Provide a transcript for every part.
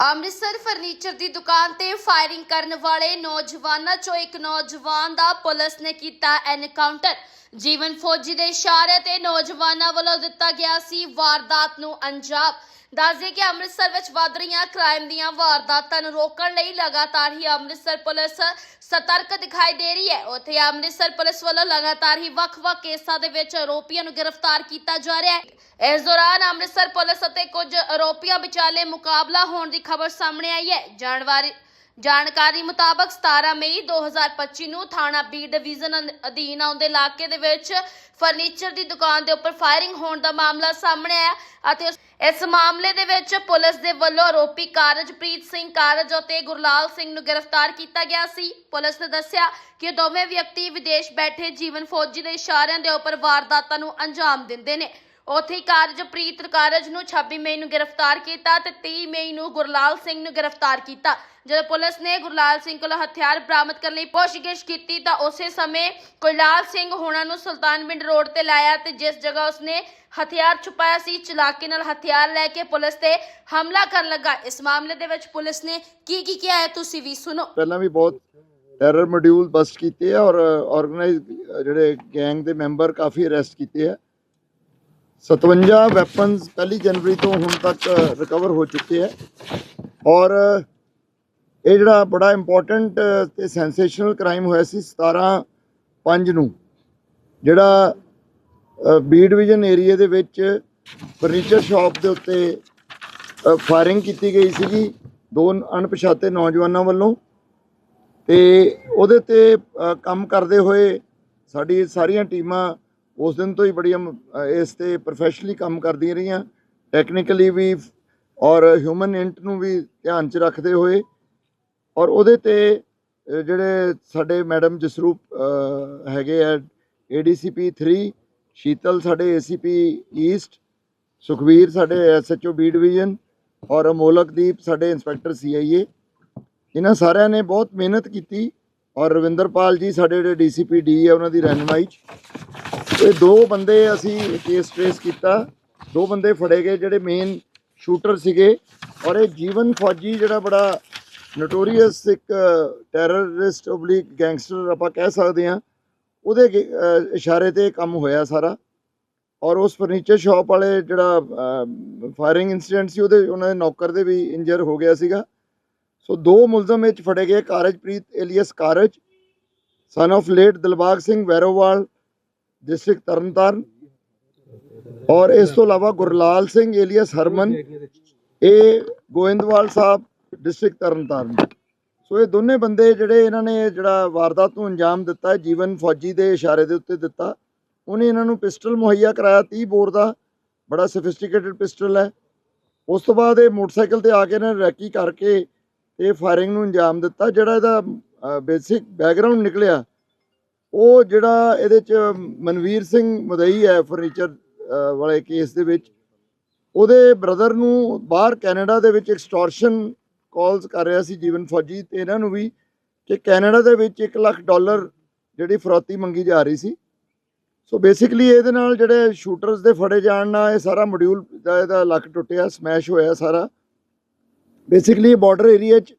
Amritsar furniture ਦੀ ਦੁਕਾਨ ਤੇ firing ਕਰਨ ਵਾਲੇ ਨੌਜਵਾਨਾਂ ਚੋਂ ਇੱਕ ਨੌਜਵਾਨ ਦਾ ਪੁਲਿਸ ਨੇ ਕੀਤਾ ਐਨਕਾਊਂਟਰ। ਜੀਵਨ ਫੌਜੀ ਦੇ ਇਸ਼ਾਰੇ ਤੇ ਨੌਜਵਾਨਾਂ ਵੱਲੋਂ ਦਿੱਤਾ ਗਿਆ ਸੀ ਵਾਰਦਾਤ ਨੂੰ ਅੰਜਾਮ। ਦੱਸਦੇ ਕਿ ਅੰਮ੍ਰਿਤਸਰ ਵਿੱਚ ਵੱਧ ਰਹੀਆਂ ਕ੍ਰਾਈਮ ਦੀਆਂ ਵਾਰਦਾਤਾਂ ਨੂੰ ਰੋਕਣ ਲਈ ਲਗਾਤਾਰ ਹੀ ਅੰਮ੍ਰਿਤਸਰ ਪੁਲਿਸ ਸਤਰਕ ਦਿਖਾਈ ਦੇ ਰਹੀ ਹੈ। ਉੱਥੇ ਅੰਮ੍ਰਿਤਸਰ ਪੁਲਿਸ ਵੱਲੋਂ ਲਗਾਤਾਰ ਹੀ ਵੱਖ-ਵੱਖ ਕੇਸਾਂ ਦੇ ਵਿੱਚ ਆਰੋਪੀਆਂ ਨੂੰ ਗ੍ਰਿਫਤਾਰ ਕੀਤਾ ਜਾ ਰਿਹਾ ਹੈ। ਇਸ ਦੌਰਾਨ ਅੰਮ੍ਰਿਤਸਰ ਪੁਲਿਸ ਅਤੇ ਕੁਝ ਆਰੋਪੀਆਂ ਵਿਚਾਲੇ ਮੁਕਾਬਲਾ ਹੋਣ ਦੀ ਖਬਰ ਸਾਹਮਣੇ ਆਈ ਹੈ। ਜਾਣਵਾਰੀ ਜਾਣਕਾਰੀ ਮੁਤਾਬਕ 17 ਮਈ 2025 ਨੂੰ ਥਾਣਾ ਬੀ ਡਿਵੀਜ਼ਨ ਅਧੀਨ ਆਉਂਦੇ ਇਲਾਕੇ ਦੇ ਵਿੱਚ ਫਰਨੀਚਰ ਦੀ ਦੁਕਾਨ ਦੇ ਉੱਪਰ ਫਾਇਰਿੰਗ ਹੋਣ ਦਾ ਮਾਮਲਾ ਸਾਹਮਣੇ ਆਇਆ ਅਤੇ ਇਸ ਮਾਮਲੇ ਦੇ ਵਿੱਚ ਪੁਲਿਸ ਦੇ ਵੱਲੋਂ ਆਰੋਪੀ ਕਾਰਜਪ੍ਰੀਤ ਸਿੰਘ ਕਾਰਜ ਅਤੇ ਗੁਰਲਾਲ ਸਿੰਘ ਨੂੰ ਗ੍ਰਿਫਤਾਰ ਕੀਤਾ ਗਿਆ ਸੀ। ਪੁਲਿਸ ਨੇ ਦੱਸਿਆ ਕਿ ਦੋਵੇਂ ਵਿਅਕਤੀ ਵਿਦੇਸ਼ ਬੈਠੇ ਜੀਵਨ ਫੌਜੀ ਦੇ ਇਸ਼ਾਰਿਆਂ ਦੇ ਉੱਪਰ ਵਾਰਦਾਤਾਂ ਨੂੰ ਅੰਜਾਮ ਦਿੰਦੇ ਨੇ। ਉੱਥੇ ਹੀ ਕਾਰਜਪ੍ਰੀਤ ਕਾਰਜ ਨੂੰ 26 ਮਈ ਨੂੰ ਗ੍ਰਿਫਤਾਰ ਕੀਤਾ ਤੇ 30 ਮਈ ਨੂੰ ਗੁਰਲਾਲ ਸਿੰਘ ਨੂੰ ਗ੍ਰਿਫਤਾਰ ਕੀਤਾ। ਜਦੋਂ ਪੁਲਿਸ ਨੇ ਗੁਰਲਾਲ ਸਿੰਘ ਕੋਲੋਂ ਹਥਿਆਰ ਬਰਾਮਦ ਕਰਨ ਲਈ ਪੁੱਛਗਿੱਛ ਕੀਤੀ ਤਾਂ ਉਸੇ ਸਮੇਂ ਗੁਰਲਾਲ ਸਿੰਘ ਹੋਣਾ ਨੂੰ ਸੁਲਤਾਨਵਿੰਡ ਰੋਡ ਤੇ ਲਾਇਆ ਤੇ ਜਿਸ ਜਗ੍ਹਾ ਉਸਨੇ ਹਥਿਆਰ ਛੁਪਾਇਆ ਸੀ, ਚਲਾਕੀ ਨਾਲ ਹਥਿਆਰ ਲੈ ਕੇ ਪੁਲਿਸ ਤੇ ਹਮਲਾ ਕਰਨ ਲੱਗਾ। ਇਸ ਮਾਮਲੇ ਦੇ ਵਿੱਚ ਪੁਲਿਸ ਨੇ ਕੀ ਕੀ ਕਿਹਾ ਹੈ ਤੁਸੀਂ ਵੀ ਸੁਣੋ। ਪਹਿਲਾਂ ਵੀ ਬਹੁਤ ਟੈਰਰ ਮੋਡਿਊਲ ਬਸਟ ਕੀਤੇ ਆ ਔਰ ਆਰਗੇਨਾਈਜ਼ ਜਿਹੜੇ ਗੈਂਗ ਦੇ ਮੈਂਬਰ ਕਾਫੀ ਅਰੈਸਟ ਕੀਤੇ ਆ। 57 ਵੈਪਨਸ ਪਹਿਲੀ ਜਨਵਰੀ ਤੋਂ ਹੁਣ ਤੱਕ ਰਿਕਵਰ ਹੋ ਚੁੱਕੇ ਹੈ। ਔਰ ਇਹ ਜਿਹੜਾ ਬੜਾ ਇੰਪੋਰਟੈਂਟ ਤੇ ਸੈਂਸੇਸ਼ਨਲ ਕ੍ਰਾਈਮ ਹੋਇਆ ਸੀ 17 5 ਨੂੰ, ਜਿਹੜਾ ਬੀ ਡਿਵੀਜ਼ਨ ਏਰੀਆ ਦੇ ਵਿੱਚ ਫਰਨੀਚਰ ਸ਼ਾਪ ਦੇ ਉੱਤੇ ਫਾਇਰਿੰਗ ਕੀਤੀ ਗਈ ਸੀਗੀ ਦੋ ਅਣਪਛਾਤੇ ਨੌਜਵਾਨਾਂ ਵੱਲੋਂ। ਤੇ ਉਹਦੇ ਤੇ ਕੰਮ ਕਰਦੇ ਹੋਏ ਸਾਡੀ ਸਾਰੀਆਂ ਟੀਮਾਂ ਉਸ ਦਿਨ ਤੋਂ ਹੀ ਬੜੀਆਂ ਇਸ ਤੇ ਪ੍ਰੋਫੈਸ਼ਨਲੀ ਕੰਮ ਕਰਦੀਆਂ ਰਹੀਆਂ। ਟੈਕਨੀਕਲੀ ਵੀ ਔਰ ਹਿਊਮਨ ਇੰਟ ਨੂੰ ਵੀ ਧਿਆਨ 'ਚ ਰੱਖਦੇ ਹੋਏ। ਔਰ ਉਹਦੇ ਤੇ ਜਿਹੜੇ ਸਾਡੇ ਮੈਡਮ ਜਸਰੂਪ ਅ, ਹੈਗੇ ਆ ਏਡੀਸੀਪੀ 3 ਸ਼ੀਤਲ ਸਾਡੇ ਏਸੀਪੀ ਈਸਟ ਸੁਖਵੀਰ ਸਾਡੇ ਐਸਐਚਓ ਬੀ ਡਿਵੀਜ਼ਨ ਔਰ ਅਮੋਲਕਦੀਪ ਸਾਡੇ ਇੰਸਪੈਕਟਰ ਸੀਆਈਏ ਇਹਨਾਂ ਸਾਰਿਆਂ ਨੇ ਬਹੁਤ ਮਿਹਨਤ ਕੀਤੀ। ਔਰ ਰਵਿੰਦਰਪਾਲ ਜੀ ਸਾਡੇ ਜਿਹੜੇ ਡੀਸੀਪੀ ਡੀ ਹੈ ਉਹਨਾਂ ਦੀ ਰਹਿਨਮਾਈ 'ਚ ਇਹ ਦੋ ਬੰਦੇ ਅਸੀਂ ਕੇਸ ਟ੍ਰੇਸ ਕੀਤਾ। ਦੋ ਬੰਦੇ ਫੜੇ ਗਏ ਜਿਹੜੇ ਮੇਨ ਸ਼ੂਟਰ ਸੀਗੇ। ਔਰ ਇਹ ਜੀਵਨ ਫੌਜੀ ਜਿਹੜਾ ਬੜਾ ਨੋਟੋਰੀਅਸ ਇੱਕ ਟੈਰਰਿਸਟ ਓਬਲਿਕ ਗੈਂਗਸਟਰ ਆਪਾਂ ਕਹਿ ਸਕਦੇ ਹਾਂ। ਉਹਦੇ ਗੇ- ਇਸ਼ਾਰੇ ਤੇ ਕੰਮ ਹੋਇਆ ਸਾਰਾ। ਔਰ ਉਸ ਫਰਨੀਚਰ ਸ਼ਾਪ ਵਾਲੇ ਜਿਹੜਾ ਫਾਇਰਿੰਗ ਇਨਸੀਡੈਂਟ ਸੀ, ਉਹਦੇ, ਉਹਨਾਂ ਦੇ ਨੌਕਰ ਦੇ ਵੀ ਇੰਜਰ ਹੋ ਗਿਆ ਸੀਗਾ। ਸੋ ਦੋ ਮੁਲਜ਼ਮ ਵਿੱਚ ਫੜੇ ਗਏ, Karajpreet alias Karaj son of late Dilbag Singh Vairowal district Tarn Taran ਔਰ ਇਸ ਤੋਂ ਇਲਾਵਾ ਗੁਰਲਾਲ ਸਿੰਘ ਏਲੀਅਸ ਹਰਮਨ ਇਹ ਗੋਇੰਦਵਾਲ ਸਾਹਿਬ ਡਿਸਟ੍ਰਿਕਟ ਤਰਨਤਾਰਨ ਸੋ ਇਹ ਦੋਨੇ ਬੰਦੇ ਜਿਹੜੇ ਇਹਨਾਂ ਨੇ ਜਿਹੜਾ ਵਾਰਦਾਤ ਨੂੰ ਅੰਜਾਮ ਦਿੱਤਾ ਜੀਵਨ ਫੌਜੀ ਦੇ ਇਸ਼ਾਰੇ ਦੇ ਉੱਤੇ ਦਿੱਤਾ ਉਹਨੇ ਇਹਨਾਂ ਨੂੰ ਪਿਸਟਲ ਮੁਹੱਈਆ ਕਰਾਇਆ 30 ਬੋਰ ਦਾ ਬੜਾ ਸੋਫਿਸਟੀਕੇਟਡ ਪਿਸਟਲ ਹੈ ਉਸ ਤੋਂ ਬਾਅਦ ਇਹ ਮੋਟਰਸਾਈਕਲ ਤੇ ਆ ਕੇ ਇਹਨਾਂ ਰੈਕੀ ਕਰਕੇ ਇਹ ਫਾਇਰਿੰਗ ਨੂੰ ਅੰਜਾਮ ਦਿੱਤਾ ਜਿਹੜਾ ਇਹਦਾ ਬੇਸਿਕ ਬੈਕਗ੍ਰਾਉਂਡ ਨਿਕਲਿਆ ਉਹ ਜਿਹੜਾ ਇਹਦੇ ਚ ਮਨਵੀਰ ਸਿੰਘ ਮਦਈ ਹੈ ਫਰਨੀਚਰ ਵਾਲੇ ਕੇਸ ਦੇ ਵਿੱਚ, ਉਹਦੇ ਬ੍ਰਦਰ ਨੂੰ ਬਾਹਰ ਕੈਨੇਡਾ ਦੇ ਵਿੱਚ ਐਕਸਟੋਰਸ਼ਨ ਕਾਲਸ ਕਰ ਰਿਹਾ ਸੀ ਜੀਵਨ ਫੌਜੀ ਤੇ ਇਹਨਾਂ ਨੂੰ ਵੀ ਕਿ ਕੈਨੇਡਾ ਦੇ ਵਿੱਚ 1 ਲੱਖ ਡਾਲਰ ਜਿਹੜੀ ਫਰੋਤੀ ਮੰਗੀ ਜਾ ਰਹੀ ਸੀ। ਸੋ ਬੇਸਿਕਲੀ ਇਹਦੇ ਨਾਲ ਜਿਹੜੇ ਸ਼ੂਟਰਸ ਦੇ ਫੜੇ ਜਾਣ ਨਾਲ ਇਹ ਸਾਰਾ ਮੋਡਿਊਲ ਦਾ ਇਹਦਾ ਲੱਕ ਟੁੱਟਿਆ ਸਮੈਸ਼ ਹੋਇਆ ਸਾਰਾ। ਬੇਸਿਕਲੀ ਬਾਰਡਰ ਏਰੀਆ 'ਚ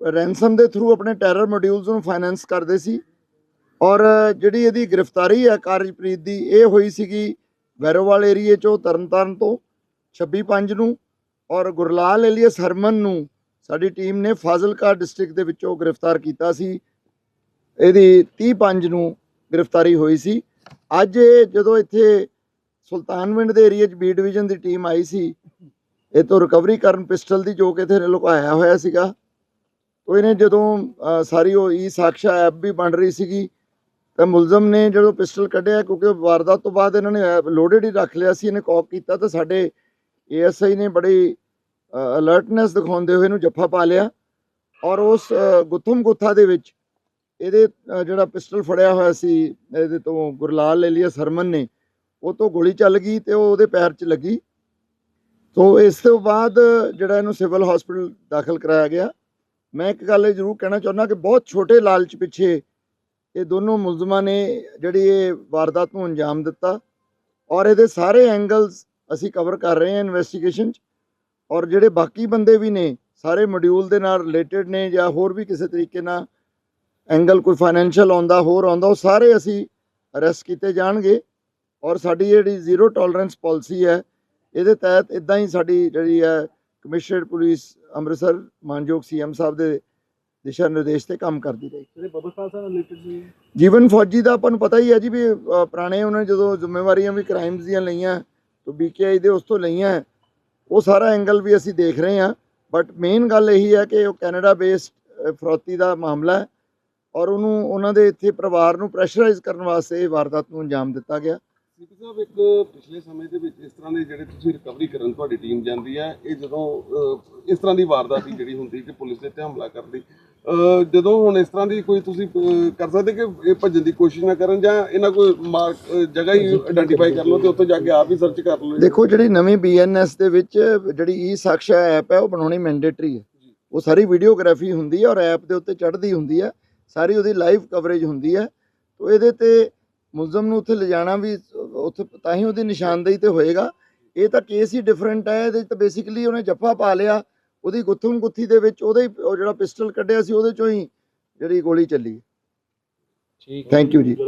ਰੈਂਸਮ ਦੇ ਥਰੂ ਆਪਣੇ ਟੈਰਰ ਮੋਡਿਊਲਸ ਨੂੰ ਫਾਈਨੈਂਸ ਕਰਦੇ ਸੀ। ਔਰ ਜਿਹੜੀ ਇਹਦੀ ਗ੍ਰਿਫਤਾਰੀ ਹੈ ਕਾਰਜਪ੍ਰੀਤ ਦੀ, ਇਹ ਹੋਈ ਸੀਗੀ ਵੈਰੋਵਾਲ ਏਰੀਏ 'ਚੋਂ ਤਰਨਤਾਰਨ ਤੋਂ 26/5 ਨੂੰ ਔਰ ਗੁਰਲਾਲ ਏਲੀਅਸ ਹਰਮਨ ਨੂੰ ਸਾਡੀ ਟੀਮ ਨੇ ਫਾਜ਼ਿਲਕਾ ਡਿਸਟ੍ਰਿਕਟ ਦੇ ਵਿੱਚੋਂ ਗ੍ਰਿਫਤਾਰ ਕੀਤਾ ਸੀ। ਇਹਦੀ 30/5 ਨੂੰ ਗ੍ਰਿਫਤਾਰੀ ਹੋਈ ਸੀ। ਅੱਜ ਜਦੋਂ ਇੱਥੇ ਸੁਲਤਾਨਵਿੰਡ ਦੇ ਏਰੀਏ 'ਚ ਬੀ ਡਿਵੀਜ਼ਨ ਦੀ ਟੀਮ ਆਈ ਸੀ ਇਹ ਤੋਂ ਰਿਕਵਰੀ ਕਰਨ ਪਿਸਟਲ ਦੀ ਜੋ ਕਿ ਇੱਥੇ ਲੁਕਾਇਆ ਹੋਇਆ ਸੀਗਾ। ਉਹ ਇਹਨੇ ਜਦੋਂ ਸਾਰੀ ਉਹ ਈ ਸਾਕਸ਼ਾ ਐਪ ਵੀ ਬਣ ਰਹੀ ਸੀਗੀ ਤਾਂ ਮੁਲਜ਼ਮ ਨੇ ਜਦੋਂ ਪਿਸਟਲ ਕੱਢਿਆ ਕਿਉਂਕਿ ਵਾਰਦਾਤ ਤੋਂ ਬਾਅਦ ਇਹਨਾਂ ਨੇ ਲੋਡਡ ਹੀ ਰੱਖ ਲਿਆ ਸੀ ਇਹਨੇ ਕੌਕ ਕੀਤਾ ਤਾਂ ਸਾਡੇ ਏਐਸਆਈ ਨੇ ਬੜੀ ਅਲਰਟਨੈਸ ਦਿਖਾਉਂਦੇ ਹੋਏ ਇਹਨੂੰ ਜੱਫਾ ਪਾ ਲਿਆ ਔਰ ਉਸ ਅ, ਗੁੱਥਮ ਗੁੱਥਾ ਦੇ ਵਿੱਚ ਇਹਦੇ ਜਿਹੜਾ ਪਿਸਟਲ ਫੜਿਆ ਹੋਇਆ ਸੀ ਇਹਦੇ ਤੋਂ ਗੁਰਲਾਲ ਏਲੀਅਸ ਸਰਮਨ ਨੇ ਉਹ ਤੋਂ ਗੋਲੀ ਚੱਲ ਗਈ ਤੇ ਉਹ ਉਹਦੇ ਪੈਰ 'ਚ ਲੱਗੀ। ਤੋਂ ਇਸ ਤੋਂ ਬਾਅਦ ਜਿਹੜਾ ਇਹਨੂੰ ਸਿਵਲ ਹਸਪੀਟਲ ਦਾਖਲ ਕਰਾਇਆ ਗਿਆ। ਮੈਂ ਇੱਕ ਗੱਲ ਜ਼ਰੂਰ ਕਹਿਣਾ ਚਾਹੁੰਦਾ ਕਿ ਬਹੁਤ ਛੋਟੇ ਲਾਲਚ ਪਿੱਛੇ ਇਹ ਦੋਨੋਂ ਮੁਲਜ਼ਮਾਂ ਨੇ ਜਿਹੜੀ ਇਹ ਵਾਰਦਾਤ ਨੂੰ ਅੰਜਾਮ ਦਿੱਤਾ ਔਰ ਇਹਦੇ ਸਾਰੇ ਐਂਗਲਸ ਅਸੀਂ ਕਵਰ ਕਰ ਰਹੇ ਹਾਂ ਇਨਵੈਸਟੀਗੇਸ਼ਨ 'ਚ ਔਰ ਜਿਹੜੇ ਬਾਕੀ ਬੰਦੇ ਵੀ ਨੇ, ਸਾਰੇ ਮੋਡਿਊਲ ਦੇ ਨਾਲ ਰਿਲੇਟਡ ਨੇ ਜਾਂ ਹੋਰ ਵੀ ਕਿਸੇ ਤਰੀਕੇ ਨਾਲ ਐਂਗਲ ਕੋਈ ਫਾਈਨੈਂਸ਼ੀਅਲ ਆਉਂਦਾ, ਹੋਰ ਆਉਂਦਾ, ਉਹ ਸਾਰੇ ਅਸੀਂ ਅਰੈਸਟ ਕੀਤੇ ਜਾਣਗੇ ਔਰ ਸਾਡੀ ਜਿਹੜੀ ਜ਼ੀਰੋ ਟੋਲਰੈਂਸ ਪਾਲਿਸੀ ਹੈ, ਇਹਦੇ ਤਹਿਤ ਇਦਾਂ ਹੀ ਸਾਡੀ ਜਿਹੜੀ ਹੈ ਕਮਿਸ਼ਨਰ ਪੁਲਿਸ ਅੰਮ੍ਰਿਤਸਰ ਮਾਨਯੋਗ ਸੀਐਮ ਸਾਹਿਬ ਦੇ ਦਿਸ਼ਾ ਨਿਰਦੇਸ਼ ਤੇ ਕੰਮ ਕਰਦੀ ਰਹੀ। ਜਿਹੜੇ ਬੱਬਰ ਖਾਲਸਾ ਨਾਲ ਰਿਲੇਟਡ ਸੀ ਜੀਵਨ ਫੌਜੀ ਦਾ ਆਪਾਂ ਨੂੰ ਪਤਾ ਹੀ ਹੈ ਜੀ ਵੀ ਪੁਰਾਣੇ ਉਹਨਾਂ ਨੇ ਜਦੋਂ ਜ਼ਿੰਮੇਵਾਰੀਆਂ ਵੀ ਕ੍ਰਾਈਮਸ ਦੀਆਂ ਲਈਆਂ ਤੋਂ ਬੀਕੇਆਈ ਦੇ ਉਸ ਤੋਂ ਲਈਆਂ ਉਹ ਸਾਰਾ ਐਂਗਲ ਵੀ ਅਸੀਂ ਦੇਖ ਰਹੇ ਹਾਂ। ਬਟ ਮੇਨ ਗੱਲ ਇਹੀ ਹੈ ਕਿ ਉਹ ਕੈਨੇਡਾ ਬੇਸਡ ਫਰੌਤੀ ਦਾ ਮਾਮਲਾ ਹੈ ਔਰ ਉਹਨੂੰ ਉਹਨਾਂ ਦੇ ਇੱਥੇ ਪਰਿਵਾਰ ਨੂੰ ਪ੍ਰੈਸ਼ਰਾਈਜ਼ ਕਰਨ ਵਾਸਤੇ ਇਹ ਵਾਰਦਾਤ ਨੂੰ ਅੰਜਾਮ ਦਿੱਤਾ ਗਿਆ। ਸੀਪੀ ਸਾਹਿਬ ਇੱਕ ਪਿਛਲੇ ਸਮੇਂ ਦੇ ਵਿੱਚ ਇਸ ਤਰ੍ਹਾਂ ਦੇ ਜਿਹੜੇ ਤੁਸੀਂ ਰਿਕਵਰੀ ਕਰਨ ਤੁਹਾਡੀ ਟੀਮ ਜਾਂਦੀ ਹੈ ਇਹ ਜਦੋਂ ਇਸ ਤਰ੍ਹਾਂ ਦੀ ਵਾਰਦਾਤ ਜਿਹੜੀ ਹੁੰਦੀ ਕਿ ਪੁਲਿਸ ਦੇ ਤੇ ਹਮਲਾ ਕਰਦੀ ਜਦੋਂ ਹੁਣ ਇਸ ਤਰ੍ਹਾਂ ਦੀ ਕੋਈ ਤੁਸੀਂ ਕਰ ਸਕਦੇ ਕਿ ਇਹ ਭੱਜਣ ਦੀ ਕੋਸ਼ਿਸ਼ ਨਾ ਕਰਨ ਜਾਂ ਇਹਨਾਂ ਕੋਈ ਮਾਰਕ ਜਗ੍ਹਾ ਹੀ ਆਇਡੈਂਟੀਫਾਈ ਕਰ ਲਓ ਤੇ ਉੱਥੇ ਜਾ ਕੇ ਆਪ ਹੀ ਸਰਚ ਕਰ ਲਓ? ਦੇਖੋ ਜਿਹੜੀ ਨਵੀਂ ਬੀਐਨਐਸ ਦੇ ਵਿੱਚ ਜਿਹੜੀ ਈ ਸਾਕਸ਼ਾ ਐਪ ਹੈ ਉਹ ਬਣਾਉਣੀ ਮੈਂਡੇਟਰੀ ਹੈ। ਉਹ ਸਾਰੀ ਵੀਡੀਓਗ੍ਰਾਫੀ ਹੁੰਦੀ ਹੈ ਔਰ ਐਪ ਦੇ ਉੱਤੇ ਚੜ੍ਹਦੀ ਹੁੰਦੀ ਹੈ। ਸਾਰੀ ਉਹਦੀ ਲਾਈਵ ਕਵਰੇਜ ਹੁੰਦੀ ਹੈ। ਤੋਂ ਇਹਦੇ ਤੇ ਮੁਲਜ਼ਮ ਨੂੰ ਉੱਥੇ ਲਿਜਾਣਾ ਵੀ ਉੱਥੇ ਤਾਂ ਹੀ ਉਹਦੀ ਨਿਸ਼ਾਨਦੇਹੀ ਤੇ ਹੋਏਗਾ। ਇਹ ਤਾਂ ਕੇਸ ਹੀ ਡਿਫਰੈਂਟ ਹੈ ਇਹਦੇ ਤਾਂ ਬੇਸਿਕਲੀ ਉਹਨੇ ਜੱਫਾ ਪਾ ਲਿਆ। ਉਹਦੀ ਗੁੱਥਮ ਗੁੱਥੀ ਦੇ ਵਿੱਚ ਉਹਦੇ ਜਿਹੜਾ ਪਿਸਟਲ ਕੱਢਿਆ ਸੀ ਉਹਦੇ ਚੋਂ ਹੀ ਜਿਹੜੀ ਗੋਲੀ ਚੱਲੀ। ਠੀਕ ਥੈਂਕ ਯੂ ਜੀ।